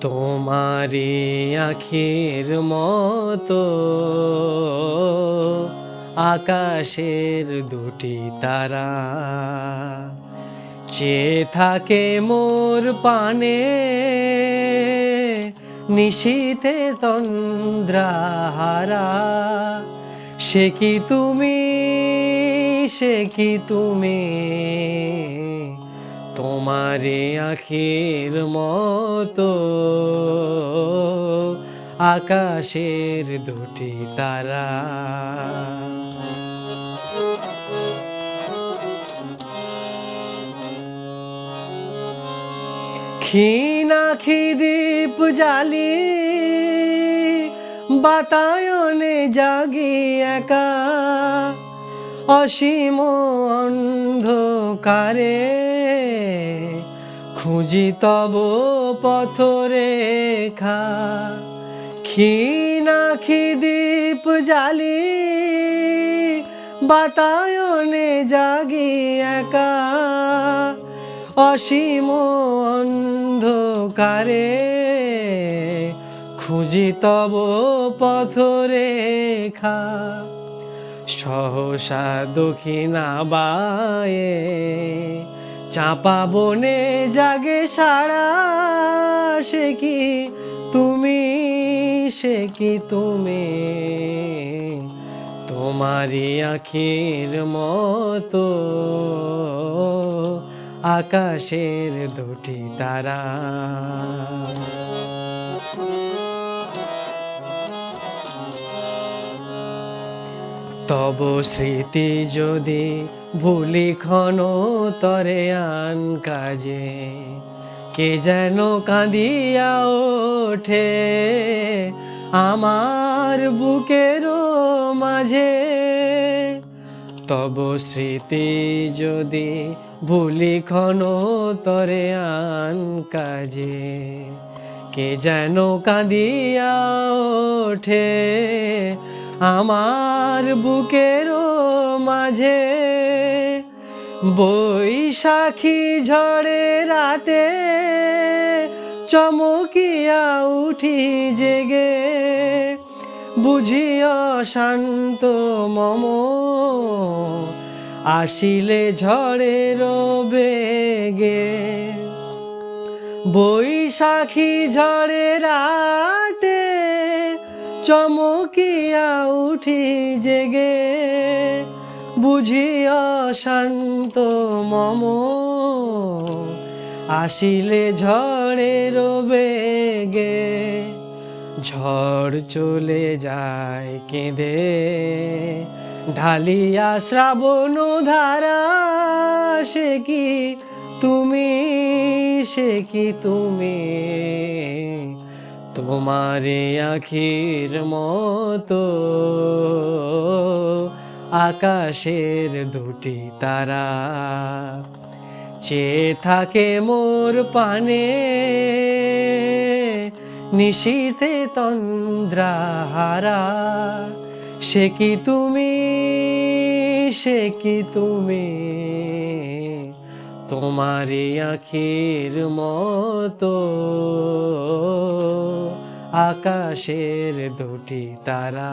তোমারি আখির মতো আকাশের দুটি তারা। চে থাকে মোর পানে নিশীথে তন্দ্রাহারা। সে কি তুমি, সে কি তুমি? তোমারে আখির মতো আকাশের দুটি তারা। ক্ষীণাখি দীপ জালি বাতায়নে জাগি একা। অসীম অন্ধকারে খুঁজি তব পথরেখা। ক্ষীণাখি দীপ জালি বাতায়নে জাগি একা। অসীম অন্ধকারে খুঁজি তব পথরেখা। সহসা দক্ষিণা বায়ে, চাপা বনে জাগে সারা, সে কি তুমি, সে কি তুমি? তোমারি আখির মতো আকাশের দুটি তারা। তব স্মৃতি যদি ভুলি ক্ষণ তরে আন কাজে, কে যেন কাঁদিয়া ওঠে আমার বুকেরও মাঝে। তব স্মৃতি যদি ভুলি ক্ষণ তরে আন কাজে, কে যেন কাঁদিয়া ওঠে আমার বুকেরও মাঝে বৈশাখী ঝড়ে রাতে চমকিয়া উঠি জেগে। বুঝিয়া শান্ত মম, আসিলে ঝড়ের বেগে। বৈশাখী ঝড়ে রাতে চমকিয়া উঠি জেগে বুঝিয়া শান্ত মম। আসিলে ঝড়ের বেগে ঝড় চলে যায় কেঁদে। ঢালিয়া শ্রাবণ ধারা, সে কি তুমি, সে কি তুমি? তোমারে আখির মতো আকাশের দুটি তারা। চে থাকে মোর পানে, নিশীথে তন্দ্রাহারা। সে কি তুমি, সে কি তুমি? তোমারে আখির মতো আকাশের দুটি তারা।